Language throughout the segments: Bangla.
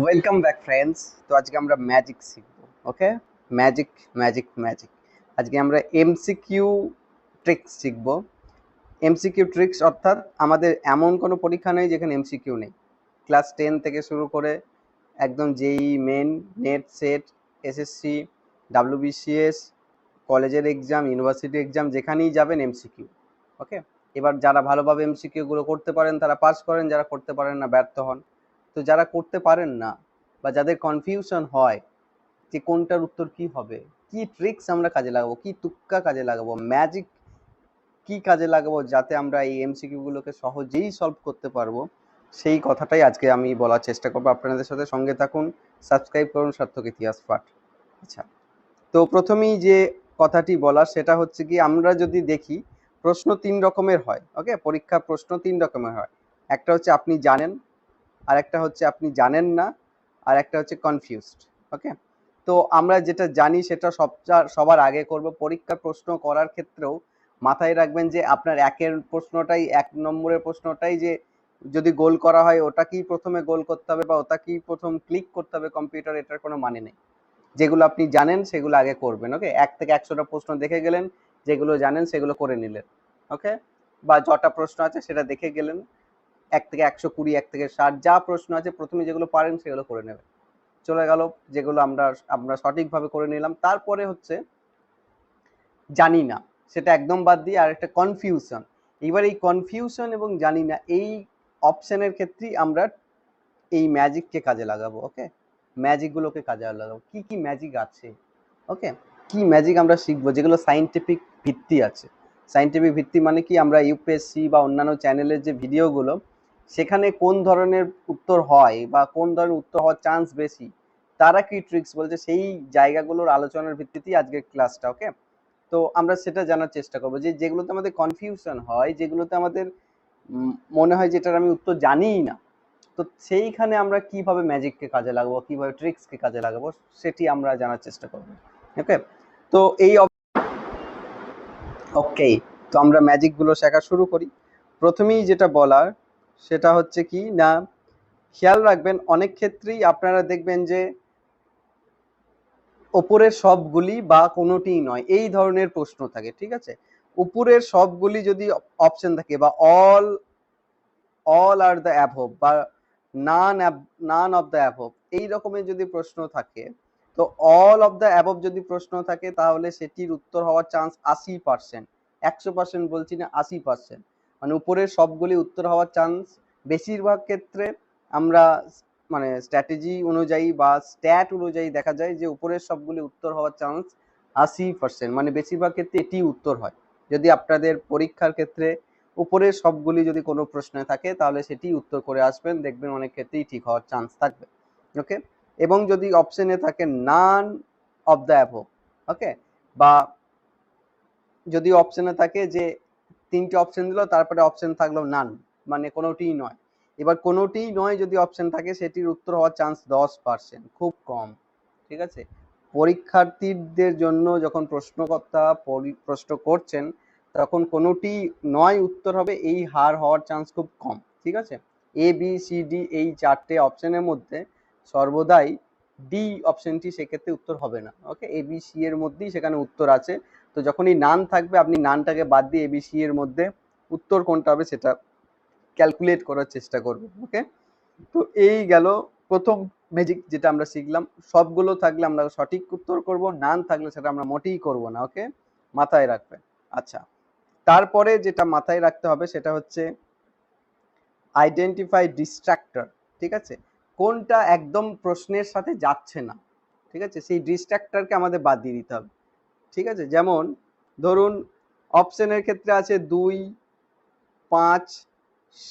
ওয়েলকাম ব্যাক ফ্রেন্ডস তো আজকে আমরা ম্যাজিক শিখব ওকে ম্যাজিক ম্যাজিক ম্যাজিক আজকে আমরা এমসিকিউ ট্রিক্স শিখব। এমসিকিউ ট্রিক্স অর্থাৎ আমাদের এমন কোনো পরীক্ষা নেই যেখানে এমসিকিউ নেই। ক্লাস টেন থেকে শুরু করে একদম যেই main NET SET SSC WBCS কলেজের এক্সাম ইউনিভার্সিটি এক্সাম যেখানেই যাবেন এমসিকিউ ওকে এবার যারা ভালোভাবে এমসিকিউগুলো করতে পারেন, তারা পাস করেন, যারা করতে পারেন না, ব্যর্থ হন। তো যারা করতে পারেন না বা যাদের কনফিউশন হয় যে কোনটার উত্তর কি হবে, কি ট্রিক্স আমরা কাজে লাগাবো, কি তুক্কা কাজে লাগাবো ম্যাজিক কি কাজে লাগাবো যাতে আমরা এই এমসিকিউ গুলোকে সহজেই সলভ করতে পারব, সেই কথাটাই আজকে আমি বলার চেষ্টা করব। আপনাদের সাথে সঙ্গে থাকুন সাবস্ক্রাইব করুন সার্থক ইতিহাস পাঠ। আচ্ছা তো প্রথমেই যে কথাটি বলার সেটা হচ্ছে কি, আমরা যদি দেখি প্রশ্ন তিন রকমের হয় ওকে পরীক্ষা প্রশ্ন তিন রকমের হয়। একটা হচ্ছে আপনি জানেন আর একটা হচ্ছে আপনি জানেন না আর একটা হচ্ছে কনফিউজড ওকে তো আমরা যেটা জানি সেটা সবচা, সবার আগে করব। পরীক্ষার প্রশ্ন করার ক্ষেত্রেও মাথায় রাখবেন যে আপনার একের প্রশ্নটাই, এক নম্বরের প্রশ্নটাই যে যদি গোল করা হয়, ওটাকেই প্রথমে গোল করতে হবে বা ওটাকেই প্রথম ক্লিক করতে হবে কম্পিউটার, এটার কোনো মানে নেই। যেগুলো আপনি জানেন সেগুলো আগে করবেন ওকে এক থেকে একশোটা প্রশ্ন দেখে গেলেন, যেগুলো জানেন সেগুলো করে নিলেন ওকে বা যটা প্রশ্ন আছে সেটা দেখে গেলেন এক থেকে একশো কুড়ি, এক থেকে ষাট, যা প্রশ্ন আছে প্রথমে যেগুলো পারেন সেগুলো করে নেবেন। চলে গেল যেগুলো আমরা আমরা সঠিকভাবে করে নিলাম। তারপরে হচ্ছে জানি না, সেটা একদম বাদ দিয়ে আর একটা কনফিউশন এবার এই কনফিউশন এবং জানি না এই অপশানের ক্ষেত্রেই আমরা এই ম্যাজিককে কাজে লাগাবো ওকে ম্যাজিকগুলোকে কাজে লাগাবো। কি কি ম্যাজিক আছে ওকে কি ম্যাজিক আমরা শিখব? যেগুলো সাইন্টিফিক ভিত্তি আছে। সাইন্টিফিক ভিত্তি মানে কি? আমরা ইউপিএসসি বা অন্যান্য চ্যানেলের যে ভিডিওগুলো সেখানে কোন ধরনের উত্তর হয় বা কোন ধরনের উত্তর হওয়ার চান্স বেশি, তারা কি ট্রিক্স বলছে সেই জায়গাগুলোর আলোচনার ভিত্তিতেই আজকের ক্লাসটা ওকে তো আমরা সেটা জানার চেষ্টা করব যে যেগুলোতে আমাদের কনফিউশন হয়, যেগুলোতে আমাদের মনে হয় যেটার আমি উত্তর জানিই না, তো সেইখানে আমরা কীভাবে ম্যাজিককে কাজে লাগাবো, কীভাবে ট্রিক্সকে কাজে লাগাবো সেটি আমরা জানার চেষ্টা করব ওকে তো এই ওকে তো আমরা ম্যাজিকগুলো শেখা শুরু করি। প্রথমেই যেটা বলার সেটা হচ্ছে কি, না, খেয়াল রাখবেন, অনেক ক্ষেত্রেই আপনারা দেখবেন যে ওপরের সবগুলি বা কোনোটিই নয়, এই ধরনের প্রশ্ন থাকে, ঠিক আছে? উপরের সবগুলি যদি অপশন থাকে বা all all are the above বা none none of the above এই রকমের যদি প্রশ্ন থাকে, তো অল অফ দ্য অ্যাবভ যদি প্রশ্ন থাকে, তাহলে সেটির উত্তর হওয়ার চান্স আশি পার্সেন্ট একশো পার্সেন্ট বলছি না, আশি পার্সেন্ট মানে উপরের সবগুলি উত্তর হওয়ার চান্স বেশিরভাগ ক্ষেত্রে আমরা মানে স্ট্র্যাটেজি অনুযায়ী বা স্ট্যাট অনুযায়ী দেখা যায় যে উপরের সবগুলি উত্তর হওয়ার চান্স আশি পার্সেন্ট মানে বেশিরভাগ ক্ষেত্রে এটি উত্তর হয়। যদি আপনাদের পরীক্ষার ক্ষেত্রে উপরের সবগুলি যদি কোনো প্রশ্নে থাকে, তাহলে সেটি উত্তর করে আসবেন। দেখবেন অনেক ক্ষেত্রেই ঠিক হওয়ার চান্স থাকবে। ওকে এবং যদি অপশনে থাকে নান অফ দ্য অ্যাভো ওকে বা যদি অপশনে থাকে যে তিনটে অপশন দিল, তারপরে অপশন থাকল নান মানে কোনোটিই নয়। এবার কোনোটিই নয় যদি অপশন থাকে, সেটির উত্তর হওয়ার চান্স দশ পার্সেন্ট খুব কম, ঠিক আছে? পরীক্ষার্থীদের জন্য যখন প্রশ্নকর্তা পরি- প্রশ্ন করছেন, তখন কোনোটি নয় উত্তর হবে, এই হার হওয়ার চান্স খুব কম, ঠিক আছে? এ বি সি ডি এই চারটে অপশনের মধ্যে সর্বদাই ডি অপশনটি সেক্ষেত্রে উত্তর হবে না ওকে এ বি সি এর মধ্যেই সেখানে উত্তর আছে। তো যখনই নান থাকবে, আপনি নানটাকে বাদ দিয়ে এ বি সি এর মধ্যে উত্তর কোনটা হবে সেটা ক্যালকুলেট করার চেষ্টা করবে ওকে তো এই গেল প্রথম ম্যাজিক যেটা আমরা শিখলাম। সবগুলো থাকলে আমরা সঠিক উত্তর করব, নান থাকলে সেটা আমরা মোটেই করব না ওকে মাথায় রাখবে আচ্ছা তারপরে যেটা মাথায় রাখতে হবে সেটা হচ্ছে আইডেন্টিফাই ডিস্ট্রাক্টর ঠিক আছে? কোনটা একদম প্রশ্নের সাথে যাচ্ছে না, ঠিক আছে? সেই ডিস্ট্রাক্টরকে আমাদের বাদ দিয়ে দিতে হবে। ঠিক আছে? যেমন, ধরুন অপশনের ক্ষেত্রে আছে দুই, পাঁচ,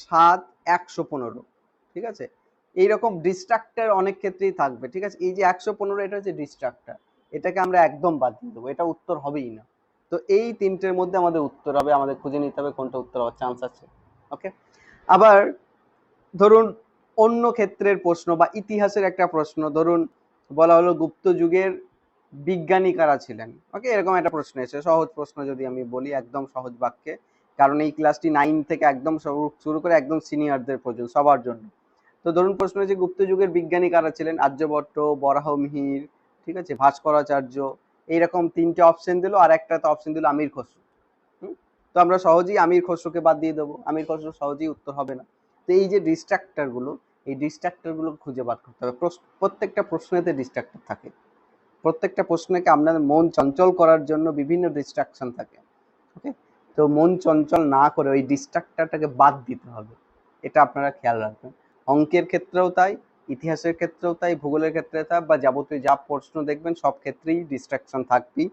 সাত, একশো পনেরো, ঠিক আছে? এইরকম ডিস্ট্রাক্টার অনেক ক্ষেত্রেই থাকবে, ঠিক আছে? এই যে একশো পনেরো, এটা হচ্ছে ডিস্ট্রাক্টার এটাকে আমরা একদম বাদ দিয়ে দেবো, এটা উত্তর হবেই না। তো এই তিনটের মধ্যে আমাদের উত্তর হবে, আমাদের খুঁজে নিতে হবে কোনটা উত্তর হওয়ার চান্স আছে ওকে আবার, ধরুন, অন্য ক্ষেত্রের প্রশ্ন বা ইতিহাসের একটা প্রশ্ন, ধরুন, বলা হলো গুপ্ত যুগের বিজ্ঞানী কারা ছিলেন? ওকে এরকম একটা প্রশ্ন এসে সহজ প্রশ্ন যদি আমি বলি একদম সহজ বাক্যে, কারণ এই ক্লাসটি নাইন থেকে একদম শুরু- করে একদম সিনিয়রদের পর্যন্ত, সবার জন্য। তো ধরুন প্রশ্ন হচ্ছে গুপ্ত যুগের বিজ্ঞানী কারা ছিলেন? আর্যভট্ট বরাহ মিহির ঠিক আছে, ভাস্করাচার্য, এইরকম তিনটে অপশন দিল, আর একটা অপশন দিল আমির খসরু? তো আমরা সহজেই আমির খসরুকে বাদ দিয়ে দেবো। আমির খসরু সহজেই উত্তর হবে না। তো এই যে ডিস্ট্রাক্টরগুলো, এই ডিস্ট্রাক্টরগুলো খুঁজে বার করতে হবে। প্রত্যেকটা প্রশ্নেতে ডিস্ট্রাক্টর থাকে। প্রত্যেকটা প্রশ্নকে আপনাদের মন চঞ্চল করার জন্য বিভিন্ন ডিস্ট্রাকশন থাকে ওকে তো মন চঞ্চল না করে ওই ডিস্ট্রাক্টরটাকে বাদ দিতে হবে, এটা আপনারা খেয়াল রাখবেন। অঙ্কের ক্ষেত্রেও তাই, ইতিহাসের ক্ষেত্রেও তাই, ভূগোলের ক্ষেত্রে তাই, বা যাবতীয় যা প্রশ্ন দেখবেন সব ক্ষেত্রেই ডিস্ট্রাকশন থাকবেই।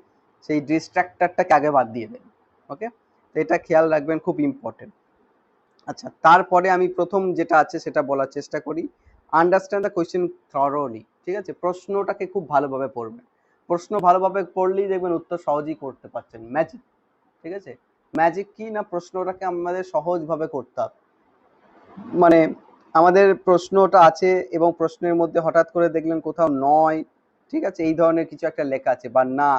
সেই ডিস্ট্রাক্টরটাকে আগে বাদ দিয়ে দেবেন ওকে তো এটা খেয়াল রাখবেন, খুব ইম্পর্টেন্ট আচ্ছা তারপরে আমি প্রথম যেটা আছে সেটা বলার চেষ্টা করি। আন্ডারস্ট্যান্ড দ্য কোয়েশ্চেন থরলি ঠিক আছে? প্রশ্নটাকে খুব ভালোভাবে পড়বেন। প্রশ্ন ভালোভাবে পড়লেই দেখবেন উত্তর সহজেই করতে পারছেন। ম্যাজিক ঠিক আছে? ম্যাজিক কি না প্রশ্নটাকে আমাদের সহজভাবে করতে হবে? মানে আমাদের প্রশ্নটা আছে এবং প্রশ্নের মধ্যে হঠাৎ করে দেখলেন কোথাও নয়, ঠিক আছে? এই ধরনের কিছু একটা লেখা আছে বা না,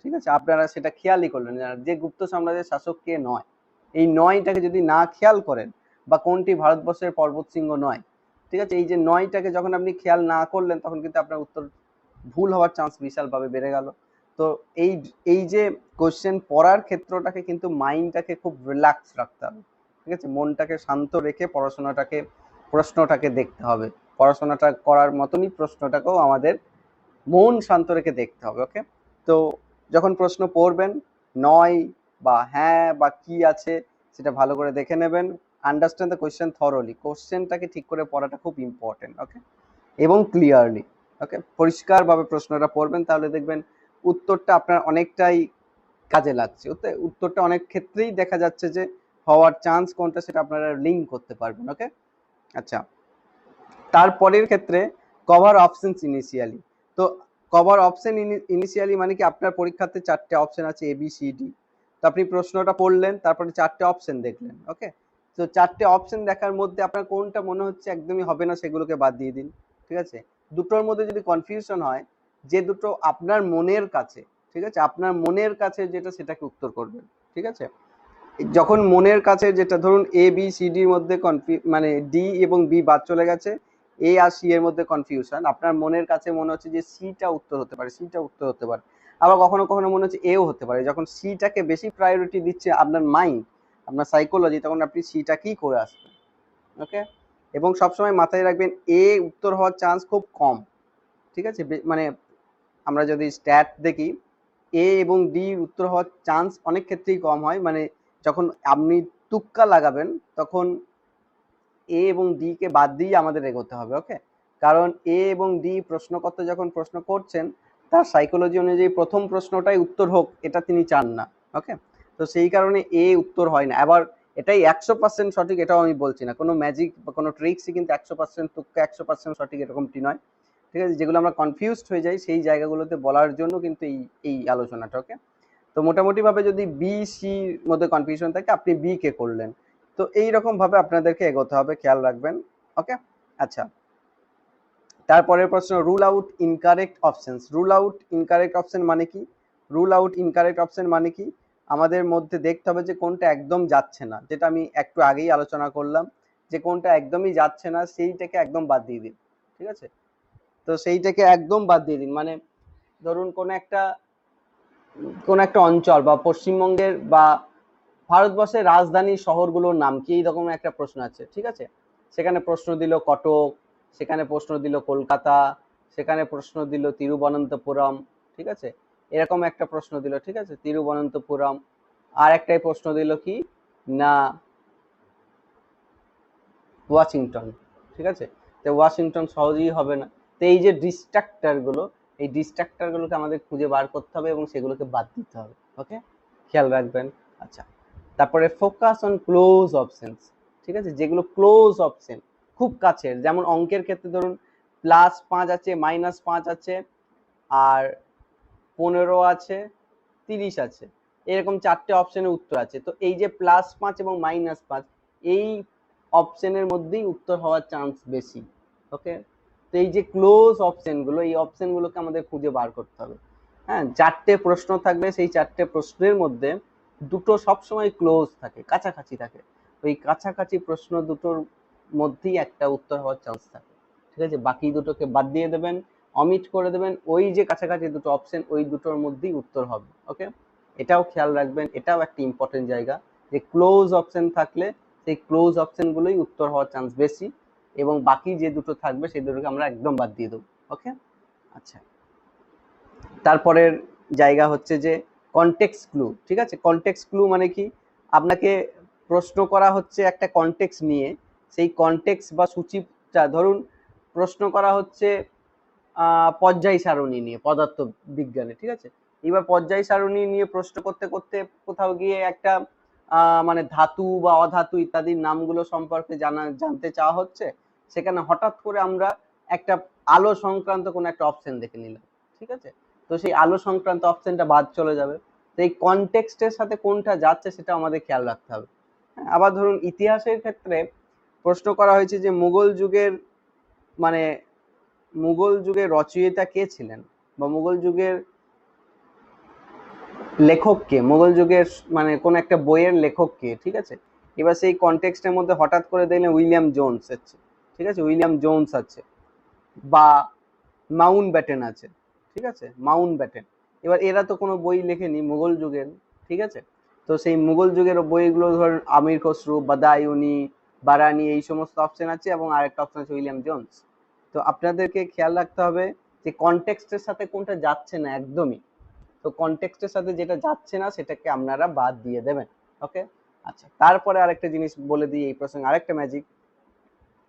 ঠিক আছে? আপনারা সেটা খেয়ালই করলেন যে গুপ্ত সাম্রাজ্যের শাসক কে নয়, এই নয়টাকে যদি না খেয়াল করেন বা কোনটি ভারতবর্ষের পর্বত সিংহ নয় ঠিক আছে? এই যে নয়টাকে যখন আপনি খেয়াল না করলেন, তখন কিন্তু আপনার উত্তর ভুল হওয়ার চান্স বিশালভাবে বেড়ে গেল। তো এই এই যে কোশ্চেন পড়ার ক্ষেত্রটাকে কিন্তু মাইন্ডটাকে খুব রিল্যাক্স রাখতে হবে। ঠিক আছে? মনটাকে শান্ত রেখে পড়াশোনাটাকে, প্রশ্নটাকে দেখতে হবে। পড়াশোনাটা করার মতনই প্রশ্নটাকেও আমাদের মন শান্ত রেখে দেখতে হবে ওকে তো যখন প্রশ্ন পড়বেন, নয় বা হ্যাঁ বা কি আছে, সেটা ভালো করে দেখে নেবেন। আন্ডারস্ট্যান্ড দ্য কোয়েশ্চেন থরলি কোশ্চেনটাকে ঠিক করে পড়াটা খুব ইম্পর্টেন্ট ওকে এবং ক্লিয়ারলি ওকে পরিষ্কারভাবে প্রশ্নটা পড়বেন, তাহলে দেখবেন উত্তরটা আপনার অনেকটাই কাজে লাগছে। উত্তরটা অনেক ক্ষেত্রেই দেখা যাচ্ছে যে হওয়ার চান্স কোনটা সেটা আপনারা লিঙ্ক করতে পারবেন ওকে আচ্ছা তারপরের ক্ষেত্রে কভার অপশনস ইনিশিয়ালি তো কভার অপশন ইনিশিয়ালি মানে কি আপনার পরীক্ষাতে চারটে অপশন আছে এ বি সি ডি তো আপনি প্রশ্নটা পড়লেন, তারপরে চারটে অপশন দেখলেন ওকে তো চারটে অপশন দেখার মধ্যে আপনার কোনটা মনে হচ্ছে একদমই হবে না সেগুলোকে বাদ দিয়ে দিন, ঠিক আছে? দুটোর মধ্যে যদি কনফিউশন হয়, যে দুটো আপনার মনের কাছে, ঠিক আছে? আপনার মনের কাছে যেটা সেটাকে উত্তর করবেন, ঠিক আছে? যখন মনের কাছে যেটা ধরুন এ বি সি ডির মধ্যে মানে ডি এবং বি বাদ চলে গেছে এ আর সি এর মধ্যে কনফিউশন আপনার মনের কাছে মনে হচ্ছে যে সিটা উত্তর হতে পারে সিটা উত্তর হতে পারে। আবার কখনো কখনো মনে হচ্ছে এও হতে পারে, যখন সিটাকে বেশি প্রায়োরিটি দিচ্ছে আপনার মাইন্ড আপনার সাইকোলজি তখন আপনি সিটা সিটাকেই করে আসবেন? ওকে এবং সবসময় মাথায় রাখবেন এ উত্তর হওয়ার চান্স খুব কম। ঠিক আছে? মানে আমরা যদি স্ট্যাট দেখি এ এবং ডি উত্তর হওয়ার চান্স অনেক ক্ষেত্রেই কম হয়। মানে যখন আপনি তুক্কা লাগাবেন, তখন এ এবং ডি কে বাদ দিয়ে আমাদের এগোতে হবে ওকে কারণ এ এবং ডি প্রশ্নকর্তা যখন প্রশ্ন করছেন, তার সাইকোলজি অনুযায়ী প্রথম প্রশ্নটাই উত্তর হোক, এটা তিনি চান না ওকে তো সেই কারণে এ উত্তর হয় না। আবার এটাই একশো পার্সেন্ট সঠিক এটাও আমি বলছি না। কোনো ম্যাজিক বা কোনো ট্রিক্সই কিন্তু একশো পার্সেন্ট তুক্কা একশো পার্সেন্ট সঠিক এরকমটি নয়। ঠিক আছে? যেগুলো আমরা কনফিউজড হয়ে যাই সেই জায়গাগুলোতে বলার জন্য কিন্তু এই এই আলোচনাটা ওকে তো মোটামুটিভাবে যদি বি সির মধ্যে কনফিউশন থাকে, আপনি বি কে করলেন। তো এই রকম ভাবে আপনাদেরকে এগোতে হবে, খেয়াল রাখবেন ওকে আচ্ছা। তারপরের প্রশ্ন rule out incorrect options rule out incorrect option মানে কি? রুল আউট ইনকারেক্ট অপশন মানে কি? আমাদের মধ্যে দেখতে হবে যে কোনটা একদম যাচ্ছে না, যেটা আমি একটু আগেই আলোচনা করলাম, যে কোনটা একদমই যাচ্ছে না, সেইটাকে একদম বাদ দিয়ে দিন, ঠিক আছে? তো সেইটাকে একদম বাদ দিয়ে দিন মানে ধরুন কোন একটা কোন একটা অঞ্চল বা পশ্চিমবঙ্গের বা ভারতবর্ষের রাজধানী শহরগুলোর নাম কি এইরকম একটা প্রশ্ন আছে, ঠিক আছে? সেখানে প্রশ্ন দিল কটক, সেখানে প্রশ্ন দিল কলকাতা, সেখানে প্রশ্ন দিল তিরুবনন্তপুরম, ঠিক আছে? এরকম একটা প্রশ্ন দিল, ঠিক আছে? তিরুবনন্তপুরম। আর একটাই প্রশ্ন দিল কি? না, ওয়াশিংটন, ঠিক আছে? তো ওয়াশিংটন সহজেই হবে না। তো এই যে ডিস্ট্রাক্টরগুলো, এই ডিস্ট্রাক্টর গুলোকে আমাদের খুঁজে বার করতে হবে এবং সেগুলোকে বাদ দিতে হবে ওকে খেয়াল রাখবেন। আচ্ছা তারপরে ফোকাস অন ক্লোজ অপশনস ঠিক আছে? যেগুলো ক্লোজ অপশন খুব কাছের, যেমন অঙ্কের ক্ষেত্রে ধরুন প্লাস পাঁচ আছে মাইনাস পাঁচ আছে, আর পনেরো আছে, তিরিশ আছে। এরকম চারটে অপশনের উত্তর আছে। তো এই যে প্লাস পাঁচ এবং মাইনাস পাঁচ, এই অপশনের মধ্যেই উত্তর হওয়ার চান্স বেশি। ওকে তো এই যে ক্লোজ অপশনগুলো এই অপশনগুলোকে আমাদের খুঁজে বার করতে হবে। হ্যাঁ চারটে প্রশ্ন থাকবে, সেই চারটে প্রশ্নের মধ্যে দুটো সবসময় ক্লোজ থাকে, কাছাকাছি থাকে। ওই কাছাকাছি প্রশ্ন দুটোর মধ্যেই একটা উত্তর হওয়ার চান্স থাকে। ঠিক আছে? বাকি দুটোকে বাদ দিয়ে দেবেন। অমিট করে দেবেন, ওই যে কাছাকাছি দুটো অপশন ওই দুটোর মধ্যেই উত্তর হবে ওকে এটাও খেয়াল রাখবেন, এটাও একটা ইম্পর্টেন্ট জায়গা যে ক্লোজ অপশন থাকলে সেই ক্লোজ অপশনগুলোই উত্তর হওয়ার চান্স বেশি এবং বাকি যে দুটো থাকবে সেই দুটোকে আমরা একদম বাদ দিয়ে দেবো ওকে আচ্ছা। তারপরের জায়গা হচ্ছে যে কনটেক্স ক্লু ঠিক আছে? কনটেক্স ক্লু মানে কি? আপনাকে প্রশ্ন করা হচ্ছে একটা কনটেক্স নিয়ে, সেই কনটেক্স বা সূচিটা ধরুন, প্রশ্ন করা হচ্ছে পর্যায় সারণী নিয়ে পদার্থ বিজ্ঞানে ঠিক আছে? এবার পর্যায় সারণী নিয়ে প্রশ্ন করতে করতে কোথাও গিয়ে একটা মানে ধাতু বা অধাতু ইত্যাদির নামগুলো সম্পর্কে জানা জানতে চাওয়া হচ্ছে সেখানে হঠাৎ করে আমরা একটা আলো সংক্রান্ত কোনো একটা অপশন দেখে নিলাম ঠিক আছে? তো সেই আলো সংক্রান্ত অপশনটা বাদ চলে যাবে। তো এই কনটেক্সটের সাথে কোনটা যাচ্ছে সেটা আমাদের খেয়াল রাখতে হবে। হ্যাঁ, আবার ধরুন ইতিহাসের ক্ষেত্রে প্রশ্ন করা হয়েছে যে মুঘল যুগের মানে মুঘল যুগের রচয়িতা কে ছিলেন? বা মুঘল যুগের লেখক কে? মুঘল যুগের মানে কোন একটা বইয়ের লেখক কে? ঠিক আছে? এবার সেই কনটেক্সটের মধ্যে হঠাৎ করে দেখলেন উইলিয়াম জোনস আছে। ঠিক আছে? উইলিয়াম জোনস আছে। বা মাউন্ট ব্যাটেন আছে। ঠিক আছে? Mountbatten. এবার এরা তো কোনো বই লেখেনি মুঘল যুগের। ঠিক আছে? তো সেই মুঘল যুগের বইগুলো ধরুন আমির খসরু, বাদায়ুনি, বারানি এই সমস্ত অপশন আছে এবং আরেকটা অপশন আছে উইলিয়াম জোনস। তো আপনাদেরকে খেয়াল রাখতে হবে যে কনটেক্সটের সাথে কোনটা যাচ্ছে না একদমই। তো কনটেক্সটের সাথে যেটা যাচ্ছে না সেটাকে আপনারা বাদ দিয়ে দেবেন ওকে আচ্ছা তারপরে আরেকটা জিনিস বলে দিই এই প্রসঙ্গে, আরেকটা ম্যাজিক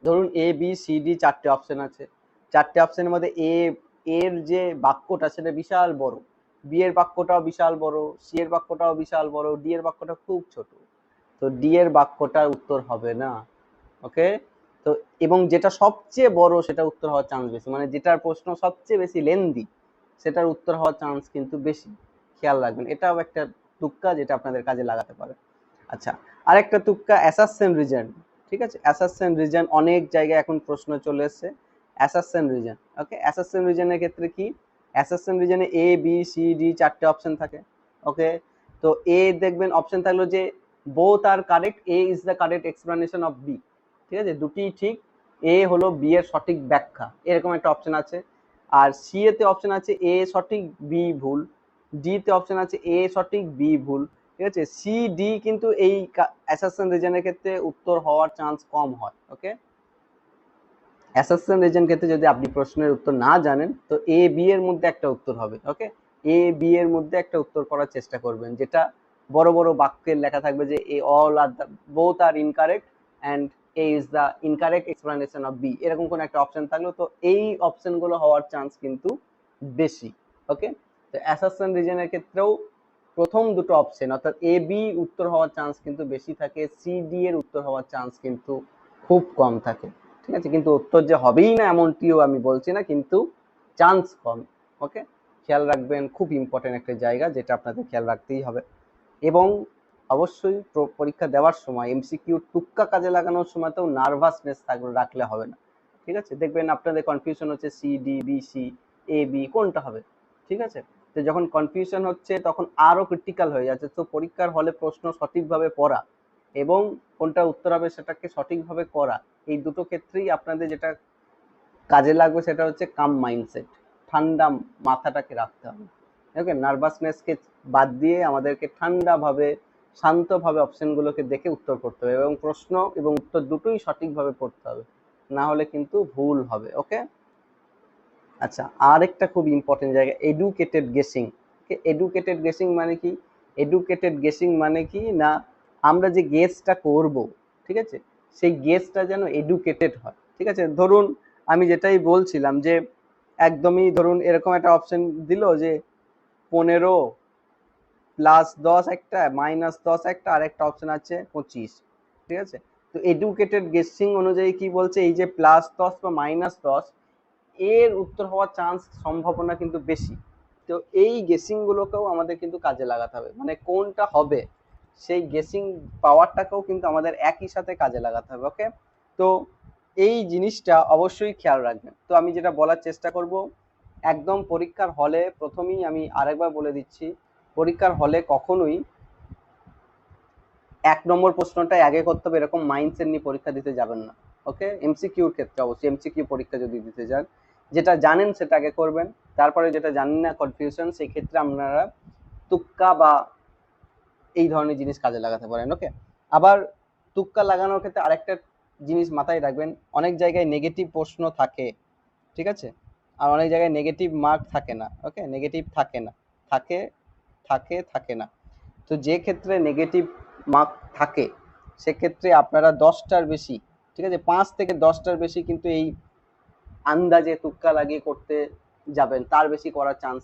ধরুন এ বি সি ডি চারটে অপশন আছে। চারটে অপশনের মধ্যে এ এর যে বাক্যটা সেটা বিশাল বড়। বি এর বাক্যটাও বিশাল বড় সি এর বাক্যটাও বিশাল বড় ডি এর বাক্যটা খুব ছোট। তো ডি এর বাক্যটার উত্তর হবে না ওকে তো, এবং যেটা সবচেয়ে বড় সেটা উত্তর হওয়ার চান্স বেশি। মানে যেটার প্রশ্ন সবচেয়ে বেশি লেন্দি সেটার উত্তর হওয়ার চান্স কিন্তু বেশি। খেয়াল রাখবেন, এটাও একটা তুক্কা যেটা আপনাদের কাজে লাগাতে পারে। আচ্ছা আরেকটা তুক্কা অ্যাসাসেন রিজন ঠিক আছে? অ্যাসাসেন রিজন অনেক জায়গায় এখন প্রশ্ন চলে এসেছে। অ্যাসাসেন রিজন ওকে অ্যাসাসেন রিজনের ক্ষেত্রে কি? অ্যাসাসেন রিজনে এ বি সি ডি চারটে অপশন থাকে ওকে তো এ দেখবেন অপশন থাকল যে both are correct A is the correct explanation of B ঠিক আছে? দুটি ঠিক। এ হলো বি এর সঠিক ব্যাখ্যা। এরকম একটা অপশন আছে। আর সি এতে অপশন আছে এ সঠিক বি ভুল। ডি তে অপশন আছে এ সঠিক বি ভুল। ঠিক আছে? সি ডি কিন্তু এই অ্যাসাসন রিজনের ক্ষেত্রে উত্তর হওয়ার চান্স কম হয়। ওকে অ্যাসাসন রিজন ক্ষেত্রে যদি আপনি প্রশ্নের উত্তর না জানেন, তো এ বি এর মধ্যে একটা উত্তর হবে। ওকে এ বি এর মধ্যে একটা উত্তর করার চেষ্টা করবেন, যেটা বড় বড় বাক্যের লেখা থাকবে যে A all R both are incorrect and A is the incorrect explanation of B এরকম কোনো একটা অপশন থাকল তো এই অপশনগুলো হওয়ার চান্স কিন্তু বেশি ওকে তো অ্যাসাসন রিজনের ক্ষেত্রেও প্রথম দুটো অপশন অর্থাৎ এ বি উত্তর হওয়ার চান্স কিন্তু বেশি থাকে সি ডি এর উত্তর হওয়ার চান্স কিন্তু খুব কম থাকে, ঠিক আছে? কিন্তু উত্তর যে হবেই না এমনটিও আমি বলছি না, কিন্তু চান্স কম ওকে খেয়াল রাখবেন, খুব ইম্পর্টেন্ট একটা জায়গা যেটা আপনাদের খেয়াল রাখতেই হবে। এবং অবশ্যই পরীক্ষা দেওয়ার সময় এমসিকিউ টুক্কা কাজে লাগানোর সময়তেও নার্ভাসনেস থাকলে, রাখলে হবে না। ঠিক আছে? দেখবেন আপনাদের কনফিউশন হচ্ছে C D B C A B কোনটা হবে? ঠিক আছে? তো যখন কনফিউশন হচ্ছে, তখন আরও ক্রিটিক্যাল হয়ে যাচ্ছে। তো পরীক্ষার হলে প্রশ্ন সঠিকভাবে পড়া এবং কোনটা উত্তর হবে সেটাকে সঠিকভাবে করা, এই দুটো ক্ষেত্রেই আপনাদের যেটা কাজে লাগবে সেটা হচ্ছে কাম মাইন্ডসেট ঠান্ডা মাথাটাকে রাখতে হবে। ওকে নার্ভাসনেসকে বাদ দিয়ে আমাদেরকে ঠান্ডাভাবে শান্তভাবে অপশনগুলোকে দেখে উত্তর করতে হবে এবং প্রশ্ন এবং উত্তর দুটোই সঠিকভাবে পড়তে হবে। না হলে কিন্তু ভুল হবে ওকে আচ্ছা আরেকটা খুব ইম্পর্টেন্ট জায়গা এডুকেটেড গেসিং এডুকেটেড গেসিং মানে কি? এডুকেটেড গেসিং মানে কি? না, আমরা যে গেসটা করব, ঠিক আছে? সেই গেসটা যেন এডুকেটেড হয়, ঠিক আছে? ধরুন, আমি যেটাই বলছিলাম যে, একদমই ধরুন এরকম একটা অপশন দিল যে, পনেরো প্লাস দশ একটা মাইনাস দশ একটা, আর একটা অপশন আছে পঁচিশ। ঠিক আছে? তো এডুকেটেড গেসিং অনুযায়ী কি বলছে? এই যে প্লাস দশ বা মাইনাস দশ, এর উত্তর হওয়ার চান্স সম্ভাবনা কিন্তু বেশি। তো এই গেসিংগুলোকেও আমাদের কিন্তু কাজে লাগাতে হবে। মানে কোনটা হবে? সেই গেসিং পাওয়ারটাকেও কিন্তু আমাদের একই সাথে কাজে লাগাতে হবে ওকে তো এই জিনিসটা অবশ্যই খেয়াল রাখবেন। তো আমি যেটা বলার চেষ্টা করব, একদম পরীক্ষার হলে প্রথমেই আমি আরেকবার বলে দিচ্ছি পরীক্ষার হলে কখনোই এক নম্বর প্রশ্নটা আগে করতে হবে, এরকম মাইন্ডসেট নিয়ে পরীক্ষা দিতে যাবেন না ওকে এমসিকিউর ক্ষেত্রে অবশ্যই এমসিকিউ পরীক্ষা যদি দিতে যান, যেটা জানেন সেটা আগে করবেন, তারপরে যেটা জানেন না কনফিউশন সেই ক্ষেত্রে আপনারা তুক্কা বা এই ধরনের জিনিস কাজে লাগাতে পারেন ওকে আবার তুক্কা লাগানোর ক্ষেত্রে আরেকটা জিনিস মাথায় রাখবেন, অনেক জায়গায় নেগেটিভ প্রশ্ন থাকে, ঠিক আছে? আর অনেক জায়গায় নেগেটিভ মার্ক থাকে না ওকে নেগেটিভ থাকে না, থাকে থাকে থাকে না। তো যে ক্ষেত্রে নেগেটিভ মার্ক থাকে, সেক্ষেত্রে আপনারা দশটার বেশি, ঠিক আছে? পাঁচ থেকে দশটার বেশি কিন্তু এই আন্দাজে তুক্কা লাগিয়ে করতে যাবেন। তার বেশি করার চান্স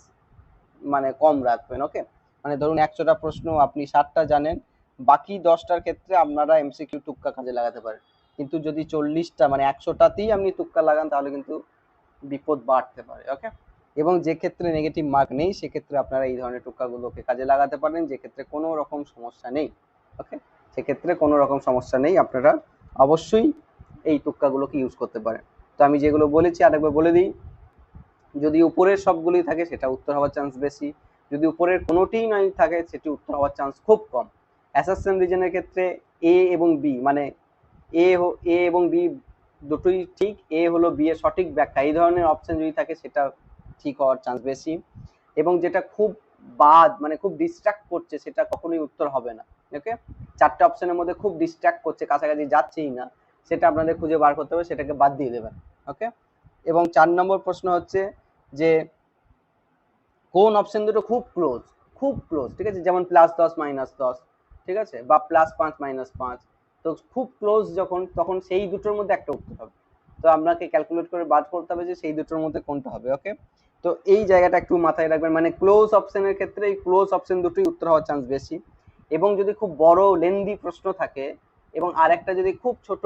মানে কম রাখবেন ওকে মানে ধরুন একশোটা প্রশ্ন, আপনি ষাটটা জানেন, বাকি দশটার ক্ষেত্রে আপনারা এমসিকিউ তুক্কা কাজে লাগাতে পারেন। কিন্তু যদি চল্লিশটা মানে একশোটাতেই আপনি তুক্কা লাগান, তাহলে কিন্তু বিপদ বাড়তে পারে ওকে এবং যে ক্ষেত্রে নেগেটিভ মার্ক নেই, সেক্ষেত্রে আপনারা এই ধরনের টুকাগুলোকে কাজে লাগাতে পারেন। যে ক্ষেত্রে কোনো রকম সমস্যা নেই ওকে সেক্ষেত্রে কোনো রকম সমস্যা নেই, আপনারা অবশ্যই এই টুক্কাগুলোকে ইউজ করতে পারেন। তো আমি যেগুলো বলেছি, আরেকবার বলে দিই। যদি উপরের সবগুলি থাকে, সেটা উত্তর হওয়ার চান্স বেশি। যদি উপরের কোনোটিই নাই থাকে, সেটি উত্তর হওয়ার চান্স খুব কম। অ্যাসাসেন রিজনের ক্ষেত্রে এ এবং বি মানে এ এ এবং বি দুটোই ঠিক। এ হলো বি এর সঠিক ব্যাখ্যা। এই ধরনের অপশন যদি থাকে, সেটা ঠিক হওয়ার চান্স বেশি এবং যেটা খুব বাদ মানে খুব ডিস্ট্রাক্ট করছে সেটা কখনোই উত্তর হবে না ওকে চারটে অপশনের মধ্যে খুব ডিস্ট্রাক্ট করছে, কাছাকাছি যাচ্ছেই না, সেটা আপনাদের খুঁজে বার করতে হবে, সেটাকে বাদ দিয়ে দেবেন ওকে এবং চার নম্বর প্রশ্ন হচ্ছে যে কোন অপশন দুটো খুব ক্লোজ খুব ক্লোজ ঠিক আছে? যেমন প্লাস দশ মাইনাস দশ, ঠিক আছে? বা প্লাস পাঁচ মাইনাস পাঁচ, তো খুব ক্লোজ যখন, তখন সেই দুটোর মধ্যে একটা উত্তর হবে, তো আপনাকে ক্যালকুলেট করে বাদ করতে হবে যে সেই দুটোর মধ্যে কোনটা হবে ওকে তো এই জায়গাটা একটু মাথায় রাখবেন। মানে ক্লোজ অপশনের ক্ষেত্রে এই ক্লোজ অপশন দুটোই উত্তর হওয়ার চান্স বেশি। এবং যদি খুব বড় লেন্দি প্রশ্ন থাকে এবং আরেকটা যদি খুব ছোট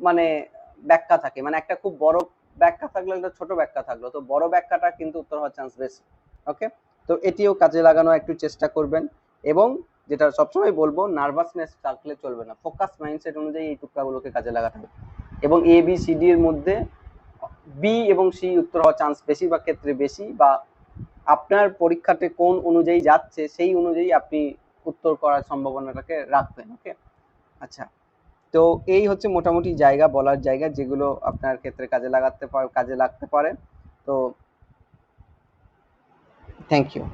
মানে ব্যাখ্যা থাকে মানে একটা খুব বড় ব্যাখ্যা থাকল একটা ছোট ব্যাখ্যা থাকল, তো বড় ব্যাখ্যাটা কিন্তু উত্তর হওয়ার চান্স বেশি। ওকে তো এটিও কাজে লাগানো একটু চেষ্টা করবেন। এবং যেটা সবসময় বলব নার্ভাসনেস থাকলে চলবে না। ফোকাস মাইন্ডসেট অনুযায়ী এই টুকরাগুলোকে কাজে লাগাতে হবে। এবং এ বি সি ডি এর মধ্যে বি এবং সি উত্তর হওয়ার চান্স বেশিরভাগ ক্ষেত্রে বেশি বা আপনার পরীক্ষাতে কোন অনুযায়ী যাচ্ছে সেই অনুযায়ী আপনি উত্তর করার সম্ভাবনাটাকে রাখবেন ওকে আচ্ছা তো এই হচ্ছে মোটামুটি জায়গা বলার জায়গা যেগুলো আপনার ক্ষেত্রে কাজে লাগাতে পারে কাজে লাগতে পারে। তো থ্যাংক ইউ